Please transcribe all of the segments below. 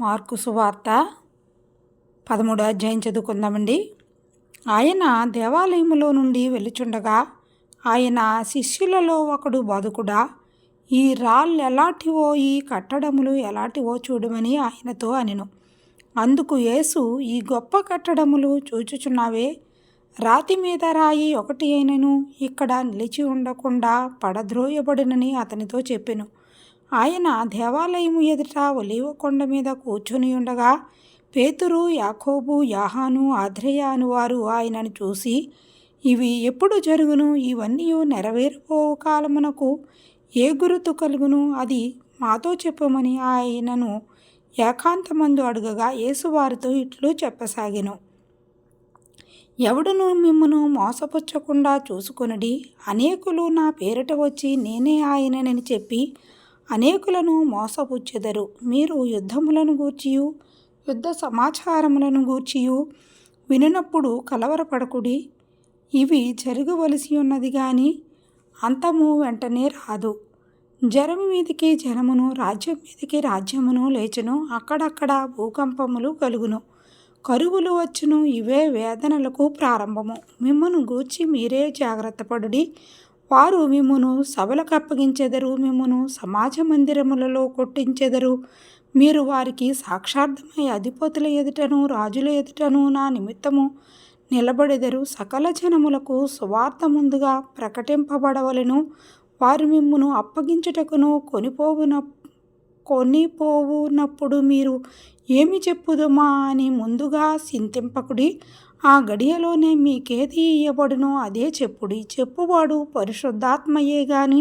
Mark సువార్త పదమూడు అధ్యాయం చదువుకుందామండి. ఆయన దేవాలయములో నుండి వెళ్ళుచుండగా ఆయన శిష్యులలో ఒకడు బాధకుడా ఈ రాళ్ళు ఎలాంటివో ఈ కట్టడములు ఎలాంటివో చూడమని ఆయనతో అనెను. అందుకు యేసు ఈ గొప్ప కట్టడములు చూచుచున్నావే రాతి మీద రాయి ఒకటి అయినను ఇక్కడ నిలిచి ఉండకుండా పడద్రోయబడినని అతనితో చెప్పెను. ఆయన దేవాలయము ఎదుట ఒలివ కొండ మీద కూర్చొని ఉండగా పేతురు యాకోబు యాహాను ఆధ్రేయ అనువారు ఆయనను చూసి ఇవి ఎప్పుడు జరుగును? ఇవన్నీ నెరవేరుపో కాలమునకు ఏ గురుతు కలుగును? అది మాతో చెప్పమని ఆయనను ఏకాంతమందు అడుగగా యేసువారితో ఇట్లు చెప్పసాగెను. ఎవడును మిమ్మను మోసపుచ్చకుండా చూసుకొనుడి? అనేకులు నా పేరిట వచ్చి నేనే ఆయననని చెప్పి అనేకులను మోసపుచ్చెదరు. మీరు యుద్ధములను గూర్చియు యుద్ధ సమాచారములను గూర్చియు వినినప్పుడు కలవరపడకుడి. ఇవి జరగవలసి ఉన్నది కానీ అంతము వెంటనే రాదు. జరము మీదికి జనమును రాజ్యం మీదికి రాజ్యమును లేచును అక్కడక్కడ భూకంపములు కలుగును. కరువులు వచ్చును ఇవే వేదనలకు ప్రారంభము. మిమ్మను గూర్చి మీరే జాగ్రత్త పడుడి వారు మిమ్మును సభలకు అప్పగించెదరు మిమ్మును సమాజ మందిరములలో కొట్టించెదరు. మీరు వారికి సాక్షార్థమై అధిపతుల ఎదుటను రాజుల ఎదుటను నా నిమిత్తము నిలబడెదరు. సకల జనములకు సువార్త ముందుగా ప్రకటింపబడవలను. వారు మిమ్మును అప్పగించుటకును కొనిపోవున కొనిపోవునప్పుడు మీరు ఏమి చెప్పుదుమా అని ముందుగా చింతింపకుడి ఆ గడియలోనే మీకేది ఇయ్యబడునో అదే చెప్పుడి చెప్పువాడు పరిశుద్ధాత్మయే గాని.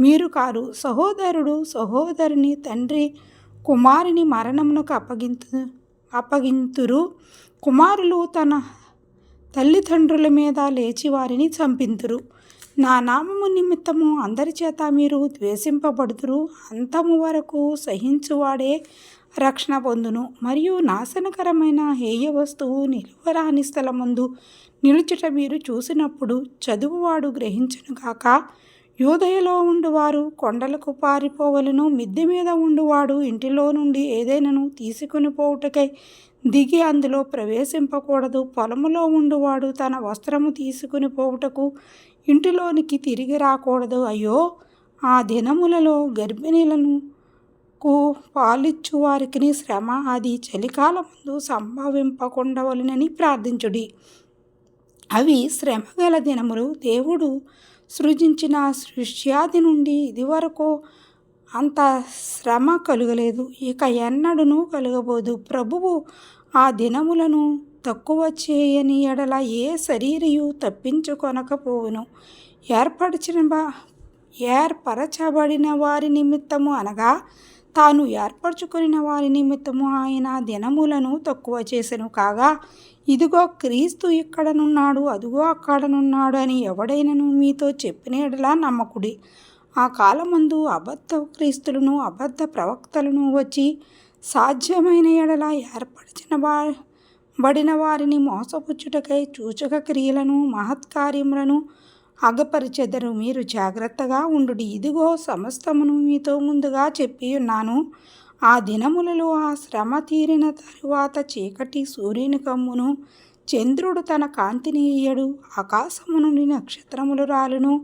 మీరు కారు సహోదరుడు సహోదరుని తండ్రి కుమారుని మరణమునకు అప్పగింతు అప్పగింతురు. కుమారులు తన తల్లిదండ్రుల మీద లేచి వారిని చంపింతురు. నా నామము నిమిత్తము అందరి చేత మీరు ద్వేషింపబడుతురు అంతము వరకు సహించువాడే రక్షణ పొందును. మరియు నాశనకరమైన హేయ వస్తువు నిలువరాని స్థలమందు నిలుచుట మీరు చూసినప్పుడు చదువువాడు గ్రహించును కాక యోదయలో ఉండువారు కొండలకు పారిపోవలను. మిద్దె మీద ఉండువాడు ఇంటిలో నుండి ఏదైనాను తీసుకుని పోవుటకై దిగి అందులో ప్రవేశింపకూడదు. పొలములో ఉండువాడు తన వస్త్రము తీసుకుని పోవుటకు ఇంటిలోనికి తిరిగి రాకూడదు. అయ్యో! ఆ దినములలో గర్భిణీలను కు పాలిచ్చు వారికి శ్రమ. అది చలికాలమందు సంభవింపకుండవలనని ప్రార్థించుడి. అవి శ్రమ గల దినములు. దేవుడు సృజించిన సృష్యాది నుండి ఇదివరకు అంత శ్రమ కలుగలేదు. ఇక ఎన్నడూనూ కలుగబోదు. ప్రభువు ఆ దినములను తక్కువ చేయని ఎడల ఏ శరీరయు తప్పించుకొనకపోవును. ఏర్పరచిన ఏర్పరచబడిన వారి నిమిత్తము అనగా తాను ఏర్పరచుకున్న వారి నిమిత్తము ఆయన దినములను తక్కువ చేసెను. కాగా ఇదిగో క్రీస్తు ఇక్కడనున్నాడు అదిగో అక్కడనున్నాడు అని ఎవడైనను మీతో చెప్పిన ఎడలా నమ్మకుడి. ఆ కాలమందు అబద్ధ క్రీస్తులను అబద్ధ ప్రవక్తలను వచ్చి సాధ్యమైన ఎడల ఏర్పరిచిన వా బడిన వారిని మోసపుచ్చుటకై సూచక క్రియలను మహత్కార్యములను అగపరిచెదరు. మీరు జాగ్రత్తగా ఉండు ఇదిగో సమస్తమును మీతో ముందుగా చెప్పి ఉన్నాను ఆ దినములలో ఆ శ్రమ తీరిన తరువాత చీకటి సూర్యుని కమ్మును చంద్రుడు తన కాంతిని ఇయ్యడు. ఆకాశము నుండి నక్షత్రములు రాలును.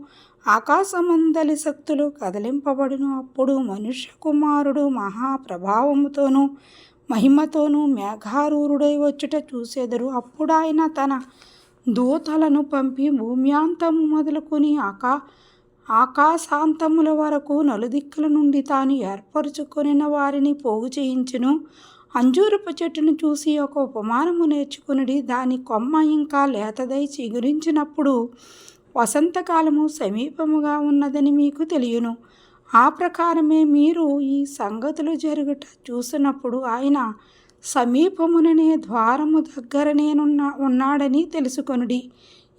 ఆకాశమందలి శక్తులు కదిలింపబడును. అప్పుడు మనుష్య కుమారుడు మహాప్రభావముతోనూ మహిమతోనూ మేఘారూరుడై వచ్చుట చూసేదరు. అప్పుడు ఆయన తన దూతలను పంపి భూమ్యాంతము మొదలుకొని ఆకా ఆకాశాంతముల వరకు నలుదిక్కుల నుండి తాను ఏర్పరచుకొనిన వారిని పోగు చేయించును. అంజూరపు చెట్టును చూసి ఒక ఉపమానము నేర్చుకునిడి. దాని కొమ్మ ఇంకా లేతదై చిగురించినప్పుడు వసంతకాలము సమీపముగా ఉన్నదని మీకు తెలియను. ఆ ప్రకారమే మీరు ఈ సంగతులు జరుగుట చూసినప్పుడు ఆయన సమీపముననే ద్వారము దగ్గరనేనున్న ఉన్నాడని తెలుసుకొనుడి.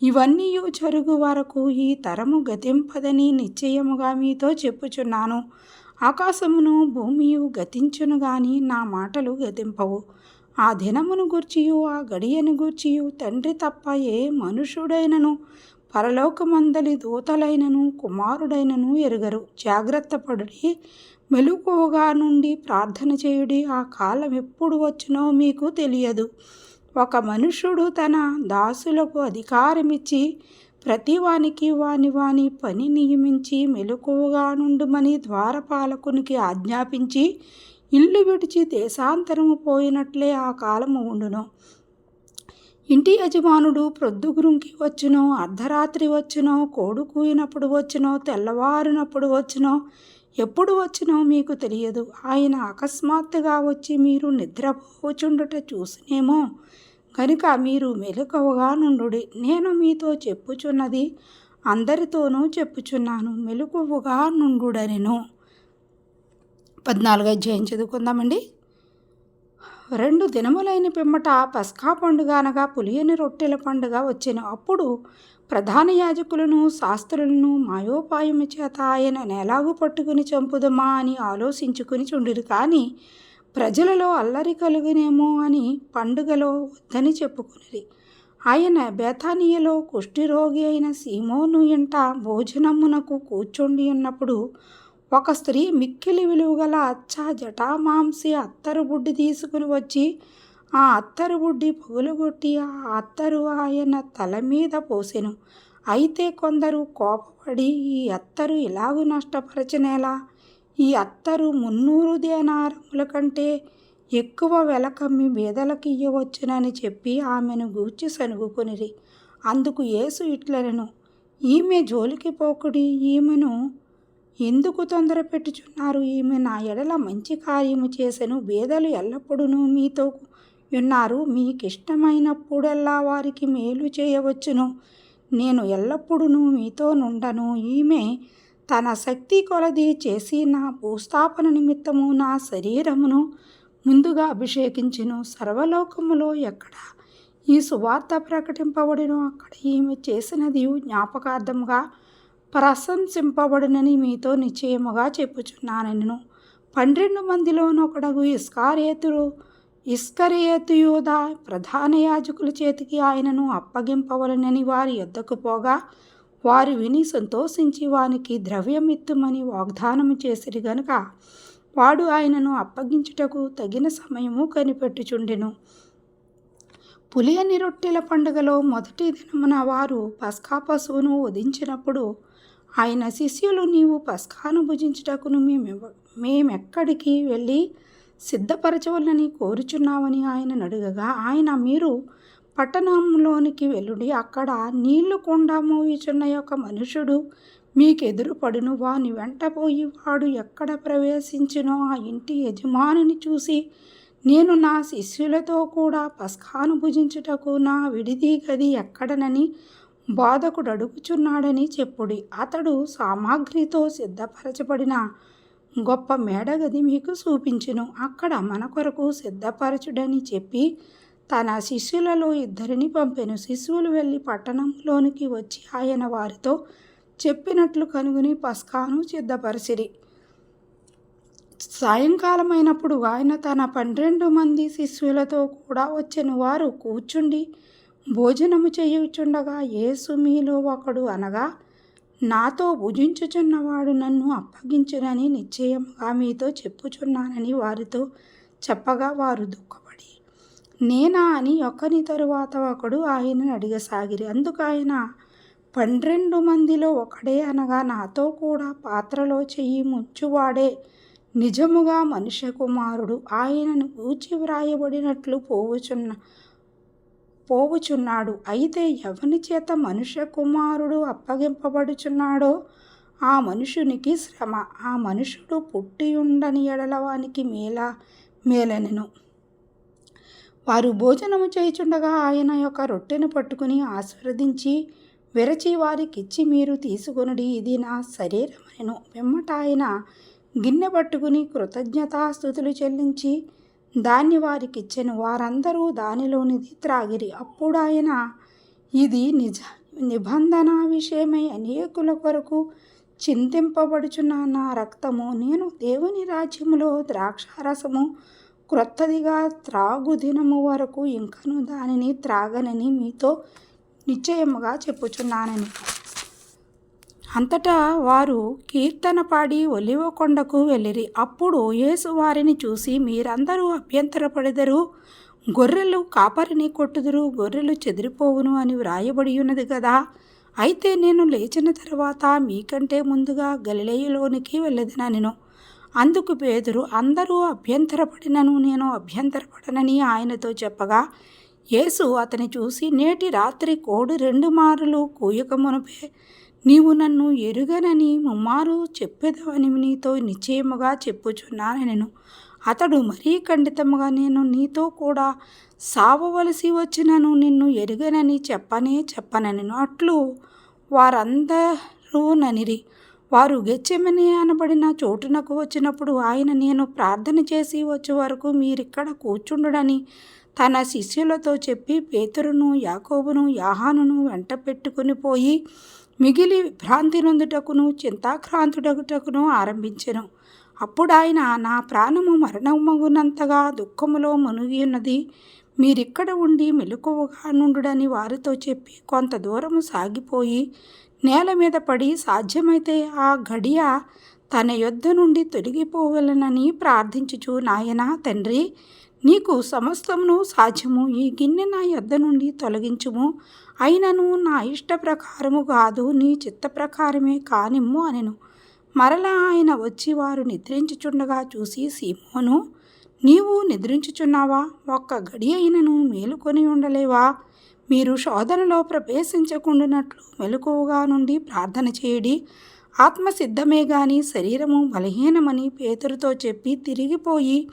ఇవన్నీ జరుగు వరకు ఈ తరము గతింపదని నిశ్చయముగా మీతో చెప్పుచున్నాను. ఆకాశమును భూమియు గతించును గాని నా మాటలు గతింపవు. ఆ దినమును గూర్చియు ఆ గడియను గూర్చియు తండ్రి తప్ప ఏ మనుషుడైనను పరలోకమందలి దూతలైనను కుమారుడైనను ఎరుగరు. జాగ్రత్త పడుడి. మెలుకువగా నుండి ప్రార్థన చేయుడి. ఆ కాలం ఎప్పుడు వచ్చునో మీకు తెలియదు. ఒక మనుషుడు తన దాసులకు అధికారమిచ్చి ప్రతివానికి వాని వాని పని నియమించి మెలకువగా నుండుమని ద్వారపాలకునికి ఆజ్ఞాపించి ఇల్లు విడిచి దేశాంతరము పోయినట్లే ఆ కాలము ఉండును. ఇంటి యజమానుడు ప్రొద్దుగురుంకి వచ్చునో అర్ధరాత్రి వచ్చునో కోడు కూయినప్పుడు వచ్చునో తెల్లవారినప్పుడు వచ్చునో ఎప్పుడు వచ్చినో మీకు తెలియదు. ఆయన అకస్మాత్తుగా వచ్చి మీరు నిద్రపోచుండుట చూసినేమో. కనుక మీరు మెలకువగా నుండు నేను మీతో చెప్పుచున్నది అందరితోనూ చెప్పుచున్నాను. మెలకువగా నుండుడనెను. పద్నాలుగు అధ్యాయం చదువుకుందామండి. రెండు దినములైన పిమ్మట పస్కా పండుగ అనగా పులియని రొట్టెల పండుగ వచ్చెను. అప్పుడు ప్రధాన యాజకులను శాస్త్రులను మాయోపాయము చేత ఆయన నేలాగు పట్టుకుని చంపుదమా అని ఆలోచించుకుని చుండిరు. కానీ ప్రజలలో అల్లరి కలుగునేమో అని పండుగలో వద్దని చెప్పుకునిరి. ఆయన బేతానీయలో కుష్ఠిరోగి అయిన సీమోను ఇంట భోజనమునకు కూర్చుండి ఉన్నప్పుడు ఒక స్త్రీ మిక్కిలి విలువగల అచ్చ జటామాంసి అత్తరు బుడ్డి తీసుకుని వచ్చి ఆ అత్తరు బుడ్డి పగులుగొట్టి ఆ అత్తరు ఆయన తల మీద పోసెను. అయితే కొందరు కోపపడి ఈ అత్తరు ఇలాగు నష్టపరచనేలా? ఈ అత్తరు మున్నూరు దేనారముల కంటే ఎక్కువ వెల కమ్మి బీదలకు ఇయ్యవచ్చునని చెప్పి ఆమెను గూర్చి సనుగుకొనిరి అందుకు యేసు ఇట్లనెను. ఈమె జోలికి పోకుడి ఈమెను ఎందుకు తొందర పెట్టుచున్నారు? ఈమె నా ఎడల మంచి కార్యము చేసెను బేదలు ఎల్లప్పుడూ మీతో ఉన్నారు. మీకిష్టమైనప్పుడల్లా వారికి మేలు చేయవచ్చును. నేను ఎల్లప్పుడూ మీతో నుండను. ఈమె తన శక్తి కొలది చేసి నా భూస్థాపన నిమిత్తము నా శరీరమును ముందుగా అభిషేకించును. సర్వలోకములో ఎక్కడ ఈ సువార్త ప్రకటింపబడినో అక్కడ ఈమె చేసినది జ్ఞాపకార్థముగా ప్రశంసింపబడినని మీతో నిశ్చయముగా చెప్పుచున్నానను పన్నెండు మందిలోనొకడగు ఇస్కారేతుడు ఇస్కరేతుయోధ ప్రధాన యాజకుల చేతికి ఆయనను అప్పగింపవలనని వారి యొద్దకు పోగా వారు విని సంతోషించి వానికి ద్రవ్యమిత్తుమని వాగ్దానము చేసిరి గనుక వాడు ఆయనను అప్పగించుటకు తగిన సమయము కనిపెట్టుచుండెను. పులియని రొట్టెల పండుగలో మొదటి దినమున వారు పస్కా పశువును వధించినప్పుడు ఆయన శిష్యులు నీవు పస్కాను భుజించుటకును మేము మేమెక్కడికి వెళ్ళి సిద్ధపరచవలని కోరుచున్నామని ఆయన అడుగగా ఆయన మీరు పట్టణంలోనికి వెళ్ళుడి అక్కడ నీళ్ళు కుండ మోయిచున్న యొక్క మనుషుడు మీకెదురు పడును వాని వెంట పోయి వాడు ఎక్కడ ప్రవేశించినో ఆ ఇంటి యజమానిని చూసి నేను నా శిష్యులతో కూడా పస్కాను భుజించుటకు నా విడిది గది ఎక్కడనని బోధకుడు అడుగుచున్నాడని చెప్పుడి. అతడు సామాగ్రితో సిద్ధపరచబడిన గొప్ప మేడగది మీకు చూపించును. అక్కడ మన కొరకు సిద్ధపరచుడని చెప్పి తన శిష్యులలో ఇద్దరిని పంపెను. శిశువులు వెళ్ళి పట్టణంలోనికి వచ్చి ఆయన వారితో చెప్పినట్లు కనుగొని పస్కాను సిద్ధపరిచిరి. సాయంకాలమైనప్పుడు ఆయన తన పన్నెండు మంది శిష్యులతో కూడా వచ్చిన. వారు కూర్చుండి భోజనము చేయుచుండగా యేసు మీలో ఒకడు అనగా నాతో భుజించుచున్నవాడు నన్ను అప్పగించునని నిశ్చయముగా మీతో చెప్పుచున్నానని వారితో చెప్పగా వారు దుఃఖపడి నేనా అని ఒకని తరువాత ఒకడు ఆయనను అడిగసాగిరి అందుకు ఆయన పన్నెండు మందిలో ఒకడే అనగా నాతో కూడా పాత్రలో చెయ్యి ముంచువాడే నిజముగా మనుష్య కుమారుడు ఆయనను గూచి వ్రాయబడినట్లు పోవుచున్న పోవుచున్నాడు. అయితే ఎవని చేత మనుష్య కుమారుడు అప్పగింపబడుచున్నాడో? ఆ మనుషునికి శ్రమ. ఆ మనుషుడు పుట్టి ఉండని ఎడలవానికి మేల మేలనెను. వారు భోజనము చేయుచుండగా ఆయన యొక్క రొట్టెను పట్టుకుని ఆస్వాదించి విరచి వారికిచ్చి మీరు తీసుకొనుడి ఇది నా శరీరమనెను. వెమ్మట ఆయన గిన్నె పట్టుకుని కృతజ్ఞతాస్థుతులు చెల్లించి దాన్ని వారికిచ్చెను. వారందరూ దానిలోనిది త్రాగిరి అప్పుడు ఆయన ఇది నిజ నిబంధన విషయమై అనేకుల కొరకు చింతింపబడుచున్న నా రక్తము. నేను దేవుని రాజ్యములో ద్రాక్షారసము క్రొత్తదిగా త్రాగు దినము వరకు ఇంకను దానిని త్రాగనని మీతో నిశ్చయముగా చెప్పుచున్నానని. అంతటా వారు కీర్తన పాడి ఒలివ కొండకు వెళ్ళిరి. అప్పుడు యేసు వారిని చూసి మీరందరూ అభ్యంతరపడెదరు. గొర్రెలు కాపరిని కొట్టుదురు గొర్రెలు చెదిరిపోవును అని వ్రాయబడి ఉన్నది కదా. అయితే నేను లేచిన తర్వాత మీకంటే ముందుగా గలిలేయలోనికి వెళ్ళదినను అందుకు పేదురు అందరూ అభ్యంతరపడినను నేను అభ్యంతరపడనని ఆయనతో చెప్పగా యేసు అతని చూసి నేటి రాత్రి కోడి రెండు మారులు కూయక మునుపే నీవు నన్ను ఎరుగనని ముమ్మారు చెప్పేదవని నీతో నిశ్చయముగా చెప్పుచున్నానెను అతడు మరీ ఖండితముగా నేను నీతో కూడా సావవలసి వచ్చినను నిన్ను ఎరుగనని చెప్పనే చెప్పనెను అట్లు వారందరూ ననిరి. వారు గెచ్చెమని అనబడిన చోటునకు వచ్చినప్పుడు ఆయన నేను ప్రార్థన చేసి వచ్చే వరకు మీరిక్కడ కూర్చుండుడని తన శిష్యులతో చెప్పి పేతురును యాకోబును యాహానును వెంట పెట్టుకుని పోయి మిగిలి భ్రాంతి నొందుటకును చింతాక్రాంతుడగుటకును ఆరంభించెను. అప్పుడు ఆయన నా ప్రాణము మరణమగునంతగా దుఃఖములో మునిగి ఉన్నది మీరిక్కడ ఉండి మెలకువగా నుండుడని వారితో చెప్పి కొంత దూరము సాగిపోయి నేల మీద పడి సాధ్యమైతే ఆ గడియ తన యొద్ద నుండి తొలగిపోవలనని ప్రార్థించుచు నాయన తండ్రి నీకు సమస్తమును సాధ్యము. ఈ గిన్నె నా యొద్ద నుండి తొలగించుము. అయినను నా ఇష్ట ప్రకారము కాదు నీ చిత్త ప్రకారమే కానిమ్ము అనెను. మరలా ఆయన వచ్చి వారు నిద్రించుచుండగా చూసి సీమోను నీవు నిద్రించుచున్నావా? ఒక్క గడి అయినను మేలుకొని ఉండలేవా? మీరు శోధనలో ప్రవేశించకుండానట్లు మెలకువగా నుండి ప్రార్థన చేయడి. ఆత్మసిద్ధమే గాని శరీరము బలహీనమని పేతురుతో చెప్పి తిరిగిపోయి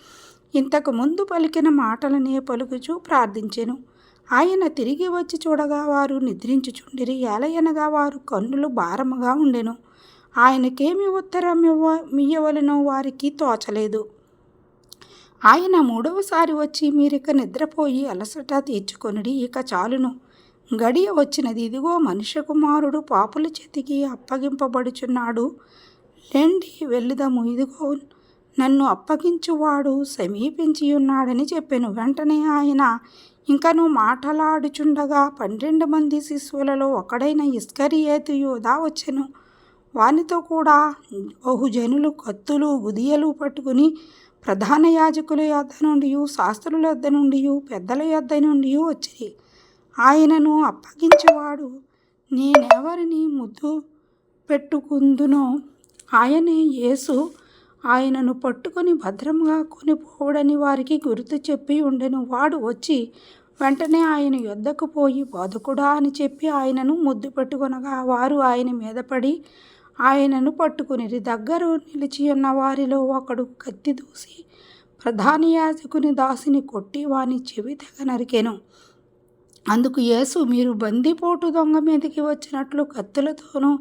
ఇంతకు ముందు పలికిన మాటలనే పలుకుచూ ప్రార్థించెను. ఆయన తిరిగి వచ్చి చూడగా వారు నిద్రించుచుండిరి. ఏలయనగా వారు కన్నులు భారముగా ఉండెను. ఆయనకేమి ఉత్తరం ఇవ్వ మియ్యవలనో వారికి తోచలేదు. ఆయన మూడవసారి వచ్చి మీరిక నిద్రపోయి అలసట తీర్చుకొనిడి. ఇక చాలును. గడియ వచ్చినది. ఇదిగో మనుష్య కుమారుడు పాపుల చేతికి అప్పగింపబడుచున్నాడు. లెండి వెళ్ళుదాము. ఇదిగో నన్ను అప్పగించువాడు సమీపించి ఉన్నాడని చెప్పాను. వెంటనే ఆయన ఇంకను మాటలాడుచుండగా పన్నెండు మంది శిశువులలో ఒకడైన ఇస్కరియేతు యోధా వచ్చెను. వానితో కూడా బహుజనులు కత్తులు గుదియలు పట్టుకుని ప్రధాన యాజకుల యొద్ద నుండి శాస్త్రుల యొద్ద నుండి పెద్దల యొద్ద నుండి వచ్చి ఆయనను అప్పగించేవాడు నేనెవరిని ముద్దు పెట్టుకుందునో ఆయనే యేసు ఆయనను పట్టుకొని భద్రంగా కొనిపోవడని వారికి గుర్తు చెప్పి ఉండెను. వాడు వచ్చి వెంటనే ఆయన యొద్దకు పోయి బతుకుడా అని చెప్పి ఆయనను ముద్దు పెట్టుకొనగా వారు ఆయన మీద పడి ఆయనను పట్టుకుని దగ్గర నిలిచి ఉన్న వారిలో ఒకడు కత్తి దూసి ప్రధాని యాజకుని దాసిని కొట్టి వాని చెవి తెగ నరికెను. అందుకు యేసు మీరు బందిపోటు దొంగ మీదకి వచ్చినట్లు కత్తులతోనూ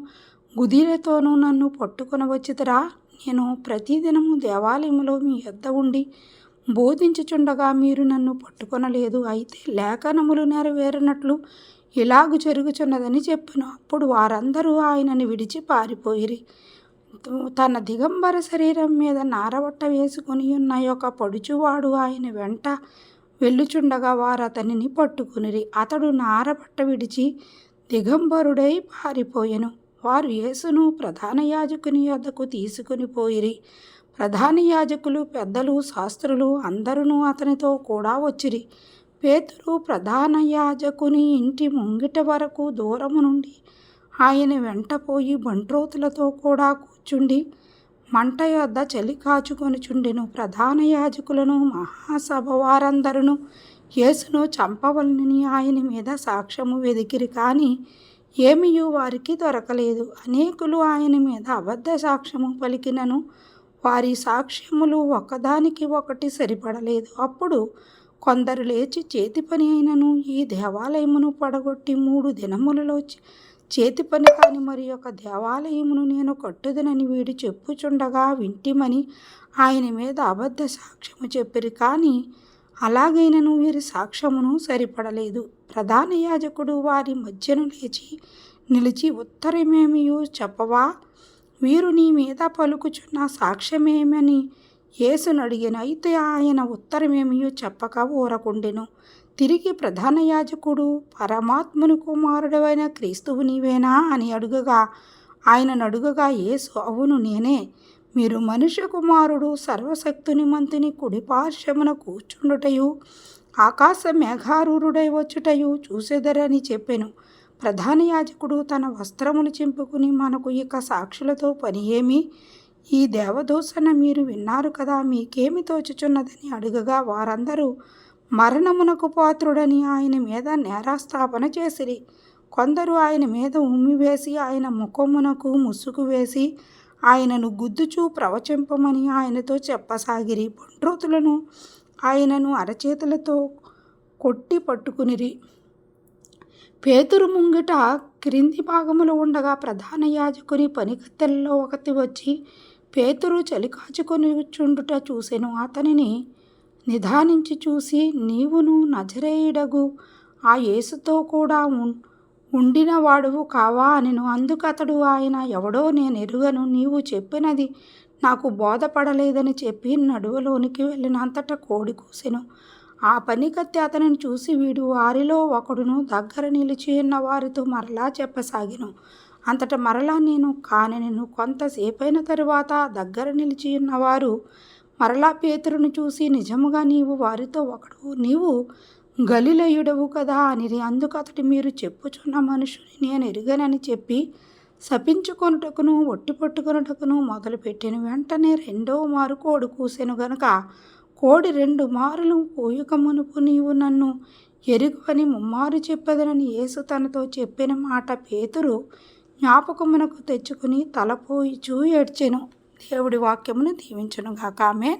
గుదిలతోనూ నన్ను పట్టుకొని వచ్చితరా నేను ప్రతిదినము దేవాలయంలో మీ యొద్ద ఉండి బోధించుచుండగా మీరు నన్ను పట్టుకొనలేదు. అయితే లేఖనములు నెరవేరినట్లు ఇలాగు జరుగుచున్నదని చెప్పాను. అప్పుడు వారందరూ ఆయనని విడిచి పారిపోయిరి. తన దిగంబర శరీరం మీద నారబట్ట వేసుకుని ఉన్న యొక్క పడుచువాడు ఆయన వెంట వెళ్ళుచుండగా వారు అతనిని పట్టుకునిరి. అతడు నారబట్ట విడిచి దిగంబరుడై పారిపోయెను. వారు యేసును ప్రధాన యాజకుని వద్దకు తీసుకుని పోయిరి. ప్రధాన యాజకులు పెద్దలు శాస్త్రులు అందరూ అతనితో కూడా వచ్చిరి. పేతురు ప్రధాన యాజకుని ఇంటి ముంగిట వరకు దూరము నుండి ఆయన వెంటపోయి బంట్రోతులతో కూడా కూర్చుండి మంట యొద్ద చలి కాచుకొనిచుండెను ప్రధాన యాజకులను మహాసభ వారందరూ యేసును చంపవలనని ఆయన మీద సాక్ష్యము వెదికిరి. కానీ ఏమియూ వారికి దొరకలేదు. అనేకులు ఆయన మీద అబద్ధ సాక్ష్యము పలికినను. వారి సాక్ష్యములు ఒకదానికి ఒకటి సరిపడలేదు. అప్పుడు కొందరు లేచి చేతి పని అయినను. ఈ దేవాలయమును పడగొట్టి మూడు దినములలో చేతి పని కాని మరి ఒక దేవాలయమును నేను కట్టుదనని వీడు చెప్పుచుండగా వింటిమని ఆయన మీద అబద్ధ సాక్ష్యము చెప్పిరి. కానీ అలాగైనను వీరి సాక్ష్యమును సరిపడలేదు. ప్రధాన యాజకుడు వారి మధ్యను లేచి నిలిచి ఉత్తరమేమియో చెప్పవా? వీరు నీ మీద పలుకుచున్న సాక్ష్యమేమని? యేసును అడిగిన అయితే ఆయన ఉత్తరమేమియో చెప్పక ఊరకుండెను. తిరిగి ప్రధాన యాజకుడు పరమాత్ముని కుమారుడైన క్రీస్తువు నీవేనా? అని అడుగగా ఆయన అడుగగా యేసు అవును నేనే. మీరు మనుష్య కుమారుడు సర్వశక్తుని మంతుని కుడి పార్శ్వమున కూర్చుండుటయు ఆకాశ మేఘారూరుడై వచ్చుటయు చూసేదరని చెప్పెను. ప్రధాన యాజకుడు తన వస్త్రములు చింపుకుని మనకు ఇక సాక్షులతో పని ఏమి? ఈ దేవదూషణ మీరు విన్నారు కదా మీకేమి తోచుచున్నదని అడుగగా వారందరూ మరణమునకు పాత్రుడని ఆయన మీద నేరాస్థాపన చేసిరి. కొందరు ఆయన మీద ఉమ్మివేసి ఆయన ముఖమునకు ముసుగు వేసి ఆయనను గుద్దుచూ ప్రవచింపమని ఆయనతో చెప్పసాగిరి. బంట్రోతులను ఆయనను అరచేతులతో కొట్టి పట్టుకునిరి. పేతురు ముంగిట క్రింది భాగములో ఉండగా ప్రధాన యాజకుని పనికత్తెల్లో ఒకటి వచ్చి పేతురు చలికాచుకొని చుండుట చూసెను. అతనిని నిధానించి చూసి నీవును నజరేయుడగు. ఆ యేసుతో కూడా ఉ ఉండిన వాడువు కావా అనెను. అందుకు అతడు ఆయన ఎవడో నేను ఎరుగను నీవు చెప్పినది నాకు బోధపడలేదని చెప్పి నడువలోనికి వెళ్ళినంతట కోడి కూసెను. ఆ పనికత్తి అతనిని చూసి వీడు వారిలో ఒకడును దగ్గర నిలిచి ఉన్న వారితో మరలా చెప్పసాగిను. అంతట మరలా నేను కాని నేను కొంతసేపైన తరువాత దగ్గర నిలిచి ఉన్నవారు మరలా పేతురును చూసి నిజముగా నీవు వారితో ఒకడు నీవు గలిలయుడవు కదా అనిరి. అందుకు అతడు మీరు చెప్పుచున్న మనుషుని నేను ఎరుగనని చెప్పి శపించుకొనుటకును ఒట్టి పట్టుకొనుటకును మొదలుపెట్టిన వెంటనే రెండో మారు కోడి కూసెను గనుక కోడి రెండు మారులు పోయక మునుపు నీవు నన్ను ఎరుగువని ముమ్మారు చెప్పదనని యేసు తనతో చెప్పిన మాట పేతురు జ్ఞాపకమునకు తెచ్చుకుని తలపోయిచూ ఏడ్చెను. దేవుడి వాక్యమును దీవించను గాక ఆమె